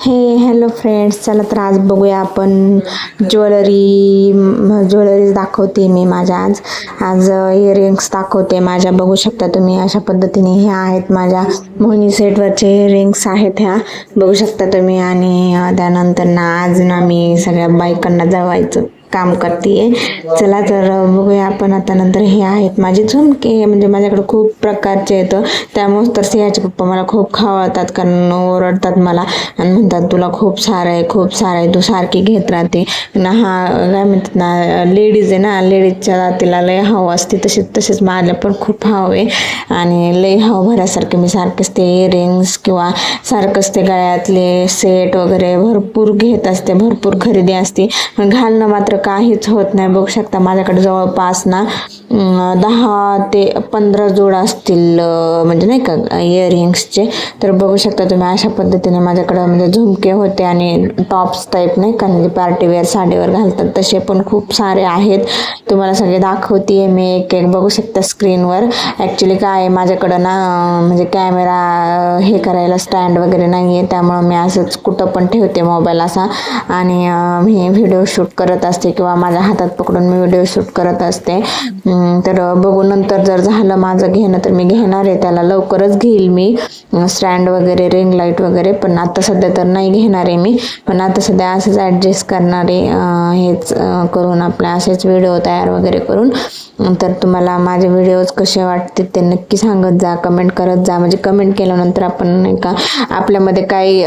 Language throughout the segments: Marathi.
हे हॅलो फ्रेंड्स चला तर आज बघूया आपण ज्वेलरी ज्वेलरीज दाखवते मी माझ्या आज. आज इयरिंग्स दाखवते माझ्या. बघू शकता तुम्ही अशा पद्धतीने हे आहेत माझ्या. मोहिनी सेटवरचे इयरिंग्स आहेत ह्या. बघू शकता तुम्ही आणि त्यानंतर ना आज ना मी सगळ्या बायकांना जवायचं काम करते चला तर बघूया आपण आता नंतर हे आहेत माझे झुमके. म्हणजे माझ्याकडे खूप प्रकारचे येतं. त्यामुळे तर सिंहाचे पप्पा मला खूप खावळतात कारण ओरडतात मला. आणि म्हणतात तुला खूप सारं आहे खूप सारं आहे. तू सारखी घेत राहते. ना हा काय म्हणतात ना लेडीज आहे ना लेडीजच्या जातीला लय हाव असते. तसेच तसेच माझ्या पण खूप हाव आहे. आणि लय हाव भरासारखे मी सारखेच ते इयरिंग्स किंवा सारखंच ते गळ्यातले सेट वगैरे भरपूर घेत असते भरपूर खरेदी असते. पण घालणं मात्र काहीच होत नाही बघू शकता. माझ्याकडे जवळपास ना दहा ते पंधरा जोड असतील म्हणजे नाही का इयरिंग्सचे तर बघू शकता तुम्ही अशा पद्धतीने माझ्याकडं म्हणजे झुमके होते आणि टॉप्स टाईप नाही का म्हणजे पार्टीवेअर साडीवर घालतात. तसे पण खूप सारे आहेत. तुम्हाला सगळे दाखवते मी एक एक. बघू शकता स्क्रीनवर ॲक्च्युली काय आहे माझ्याकडं ना म्हणजे कॅमेरा हे करायला स्टँड वगैरे नाही आहे त्यामुळं मी असंच कुठं पण ठेवते मोबाईल असा. आणि मी व्हिडिओ शूट करत असते. किंवा माझ्या हातात पकडून मी व्हिडिओ शूट करत असते. तर बघू नंतर जर झालं माझं घेणं तर मी घेणार आहे. त्याला लवकरच घेईल मी. स्टँड वगैरे रिंग लाइट वगैरे पण आता सध्या तर नाही घेणार आहे मी. पण आता सध्या असंच ॲडजस्ट करणारे आहे. हेच करून आपल्या असेच व्हिडिओ तयार वगैरे करून. तर तुम्हाला माझे व्हिडिओज कसे वाटते ते नक्की सांगत जा. कमेंट करत जा. म्हणजे कमेंट केल्यानंतर आपण नाही का आपल्यामध्ये काही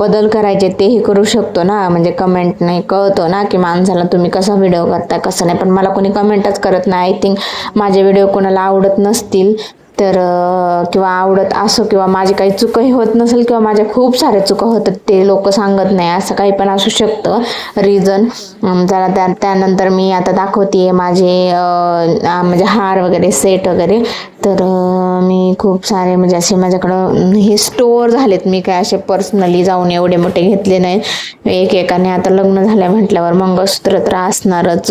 बदल करायचे तेही करू शकतो ना. म्हणजे कमेंट नाही कळतो ना की माणसाला तुम्ही कसा व्हिडिओ करता कसं नाही. पण मला कोणी कमेंटच करत नाही. आय थिंक माझे व्हिडिओ कोणाला आवडत नसतील तर किंवा आवडत असो किंवा माझी काही चुकही होत नसेल किंवा माझ्या खूप साऱ्या चुका होतात ते लोक सांगत नाही. असं काही पण असू शकतं. रिझन जरा त्या त्यानंतर मी आता दाखवते माझे म्हणजे हार वगैरे सेट वगैरे. तर मी खूप सारे म्हणजे असे माझ्याकडं हे स्टोअर झालेत. मी काय असे पर्सनली जाऊन एवढे मोठे घेतले नाही. एक एकाने आता लग्न झालं म्हटल्यावर मंगळसूत्र तर असणारच.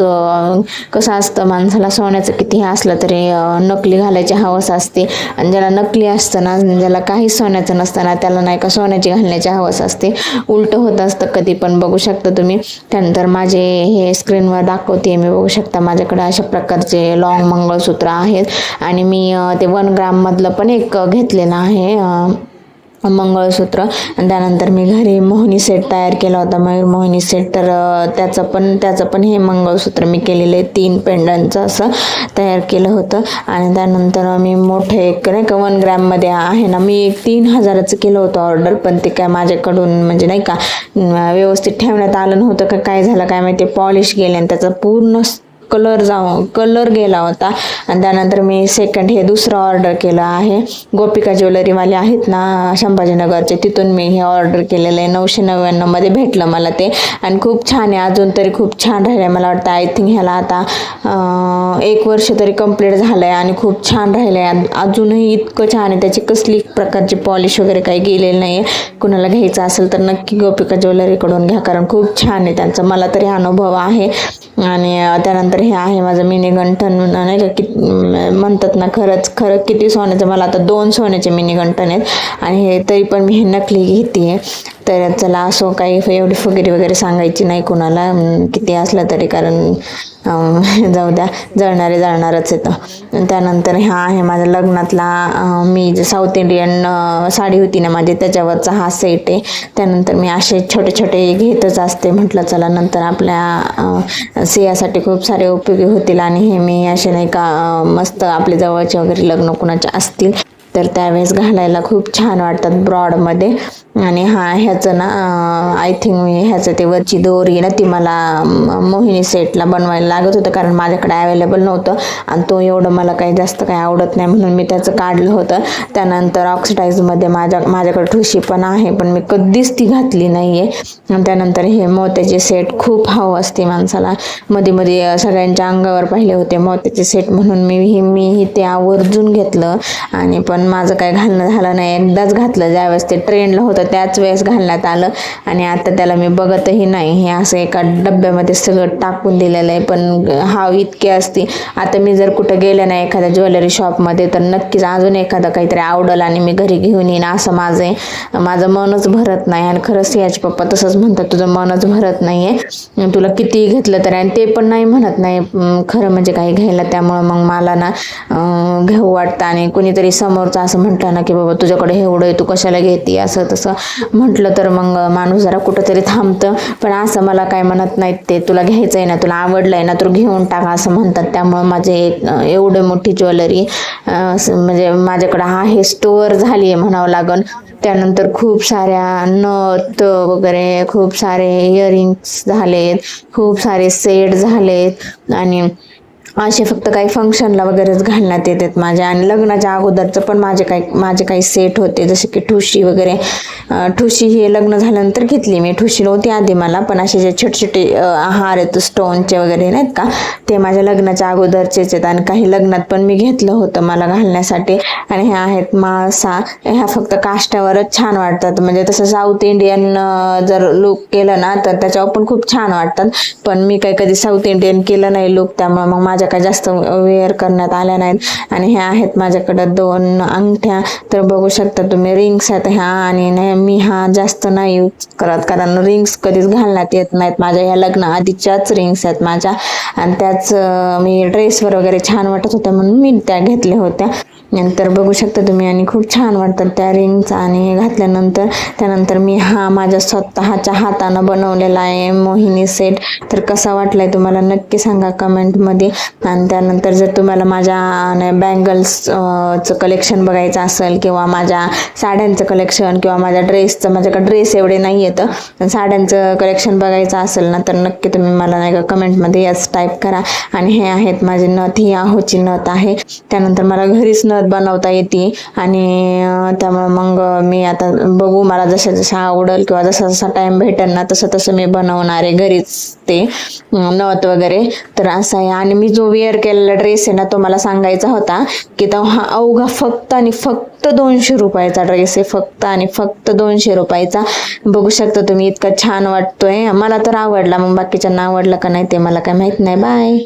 कसं असतं माणसाला सोन्याचं कितीही असलं तरी नकली घालायची हवस असते. आणि ज्याला नकली असतं ना ज्याला काही सोन्याचं नसतं ना त्याला नाही का सोन्याची घालण्याची हवस असते. उलटं होत असतं कधी पण बघू शकता तुम्ही. त्यानंतर माझे हे स्क्रीनवर दाखवते मी बघू शकता माझ्याकडे अशा प्रकारचे लॉंग मंगळसूत्र आहेत. आणि मी ते वन ग्राममधलं पण एक घेतलेलं आहे मंगळसूत्र. आणि त्यानंतर मी घरी मोहिनी सेट तयार केला होता. मयूर मोहिनी सेट तर त्याचं पण त्याचं पण हे मंगळसूत्र मी केलेलं आहे. तीन पेंडंटचं असं तयार केलं होतं. आणि त्यानंतर मी मोठे एक नाही का वन ग्रॅममध्ये आहे ना मी एक तीन हजाराचं केलं होतं ऑर्डर पण ते काय माझ्याकडून म्हणजे नाही का व्यवस्थित ठेवण्यात आलं नव्हतं का काय झालं काय माहिती पॉलिश गेले आणि त्याचा पूर्ण कलर जाऊ कलर गेला होता. आणि त्यानंतर मी सेकंड हे दुसरं ऑर्डर केलं आहे. गोपिका ज्वेलरीवाले आहेत ना संभाजीनगरचे तिथून मी हे ऑर्डर केलेलं आहे. नऊशे नव्याण्णवमध्ये भेटलं मला ते. आणि खूप छान आहे अजून तरी खूप छान राहिलं आहे मला वाटतं आय थिंक ह्याला आता एक वर्ष तरी कंप्लीट झालं आहे आणि खूप छान राहिलं आहे अजूनही इतकं छान आहे. त्याची कसली प्रकारची पॉलिश वगैरे काही गेलेलं नाही आहे कुणाला घ्यायचं असेल तर नक्की गोपिका ज्वेलरीकडून घ्या कारण खूप छान आहे त्यांचा. मला तरी अनुभव आहे. आणि त्यानंतर हे आहे माझं मिनी गंठन नाही का कि म्हणतात ना खरंच खरं किती सोन्याचं मला आता दोन सोन्याचे मिनी गंठन आहेत. आणि हे तरी पण मी हे नकली घेते. तर चला असो काही एवढी फुगिरी वगैरे सांगायची नाही कुणाला किती असलं तरी कारण जाऊ द्या जळणारे जळणारच येतं आणि त्यानंतर हा आहे माझ्या लग्नातला मी जे साऊथ इंडियन साडी होती ना माझी त्याच्यावरचा हा सेट आहे. त्यानंतर मी असे छोटे छोटे घेतच असते. म्हटलं चला नंतर आपल्या अं, सियासाठी खूप सारे उपयोगी होतील. आणि हे मी असे नाही का मस्त आपले जवळचे वगैरे लग्न कुणाचे असतील तर त्यावेळेस घालायला खूप छान वाटतात ब्रॉडमध्ये. आणि हा ह्याचं ना आय थिंक मी ह्याचं ते वरची दोरी आहे ना ती मला मोहिनी सेटला बनवायला लागत होतं कारण माझ्याकडे अवेलेबल नव्हतं. आणि तो एवढं मला काही जास्त काही आवडत नाही म्हणून मी त्याचं काढलं होतं. त्यानंतर ऑक्सिडाईजमध्ये माझ्या माझ्याकडे ठुशी पण आहे पण मी कधीच ती घातली नाही आहे आणि त्यानंतर हे मोत्याचे सेट खूप हवं असते माणसाला. मध्ये मध्ये सगळ्यांच्या अंगावर पाहिले होते मोत्याचे सेट म्हणून मी हे मीही ते आवर्जून घेतलं. आणि पण माझं काय घालणं झालं नाही. एकदाच घातलं ज्यावेळेस ते ट्रेंडला होतं त्याच वेळेस घालण्यात आलं. आणि आता त्याला मी बघतही नाही. हे असं एका डब्यामध्ये सगळं टाकून दिलेलं आहे. पण हाव इतके असते. आता मी जर कुठं गेले नाही एखाद्या ज्वेलरी शॉपमध्ये तर नक्कीच अजून एखादं काहीतरी आवडलं आणि मी घरी घेऊन येईन असं माझं आहे. माझं मनच भरत नाही. आणि खरंच याचे पप्पा तसंच म्हणतात तुझं मनच भरत नाही आहे तुला कितीही घेतलं तरी. आणि ते पण नाही म्हणत नाही. खरं म्हणजे काही घ्यायला. त्यामुळं मग मला ना घेऊ वाटतं. आणि कोणीतरी समोरचं असं म्हटलं ना की बाबा तुझ्याकडे एवढं आहे तू कशाला घेते? असं तसं म्हटलं तर मग माणूस जरा कुठंतरी थांबतं. पण असं मला काय म्हणत नाहीत ते तुला घ्यायचं आहे ना तुला आवडलं आहे ना तर घेऊन टाका असं म्हणतात. त्यामुळं माझे एक- एवढं मोठी ज्वेलरी म्हणजे माझ्याकडं आहे स्टोअर झाली आहे म्हणावं लागन. त्यानंतर खूप साऱ्या नथ वगैरे खूप सारे इयरिंग्स झालेत खूप सारे सेट झालेत. आणि असे फक्त काही फंक्शनला वगैरेच घालण्यात येतात माझ्या. आणि लग्नाच्या अगोदरचं पण माझे काही माझे काही सेट होते. जसे की ठुशी वगैरे. ठुशी हे लग्न झाल्यानंतर घेतली मी. ठुशी नव्हती आधी मला पण असे जे छोटे छोटे हार आहेत स्टोनचे वगैरे नाहीत का ते माझ्या लग्नाच्या अगोदरचेच आहेत. आणि काही लग्नात पण मी घेतलं होतं मला घालण्यासाठी. आणि ह्या आहेत मासा. ह्या फक्त काष्टावरच छान वाटतात. म्हणजे तसं साऊथ इंडियन जर लुक केलं ना तर त्याच्यावर पण खूप छान वाटतात. पण मी काही कधी साऊथ इंडियन केलं नाही लुक त्यामुळे मग माझ्या काय जास्त वेअर करण्यात आल्या नाहीत. आणि ह्या आहेत माझ्याकडं दोन अंगठ्या. तर बघू शकता तुम्ही रिंग्स आहेत ह्या आणि नाही मी हा जास्त नाही यूज करत. कारण रिंग्स कधीच घालण्यात येत नाहीत. माझ्या ह्या लग्न आधीच्याच रिंग्स आहेत माझ्या. आणि त्याच मी ड्रेसवर वगैरे छान वाटत होत्या म्हणून मी त्या घेतल्या होत्या. नंतर बघू शकता तुम्ही आणि खूप छान वाटतात त्या रिंग्स आणि घातल्यानंतर. त्यानंतर मी हा माझ्या स्वतःच्या हातानं बनवलेला आहे मोहिनी सेट तर कसा वाटलाय तुम्हाला नक्की सांगा कमेंटमध्ये आणि त्यानंतर जर तुम्हाला माझ्या बँगल्सचं कलेक्शन बघायचं असेल किंवा माझ्या साड्यांचं कलेक्शन किंवा माझ्या ड्रेसचं माझ्याकडे ड्रेस एवढे नाही येतं पण साड्यांचं कलेक्शन बघायचं असेल ना तर नक्की तुम्ही मला नाही का कमेंटमध्ये यस टाईप करा. आणि हे आहेत माझे नथ ही आहोची नथ आहे. त्यानंतर मला घरीच नथ बनवता येते. आणि त्यामुळे मग मी आता बघू मला जसं जसं आवडेल किंवा जसा जसा टाईम भेटेल ना तसं तसं मी बनवणार आहे घरीच ते नथ वगैरे. तर असं आहे. आणि मी जो वेअर केलेला ड्रेस आहे ना तो मला सांगायचा होता की तो हा अवघा फक्त आणि फक्त दोनशे रुपयाचा ड्रेस आहे. फक्त आणि फक्त दोनशे रुपयाचा. बघू शकता तुम्ही इतका छान वाटतोय. मला तर आवडला मग बाकीच्यांना आवडलं का नाही ते मला काय माहीत नाही. बाय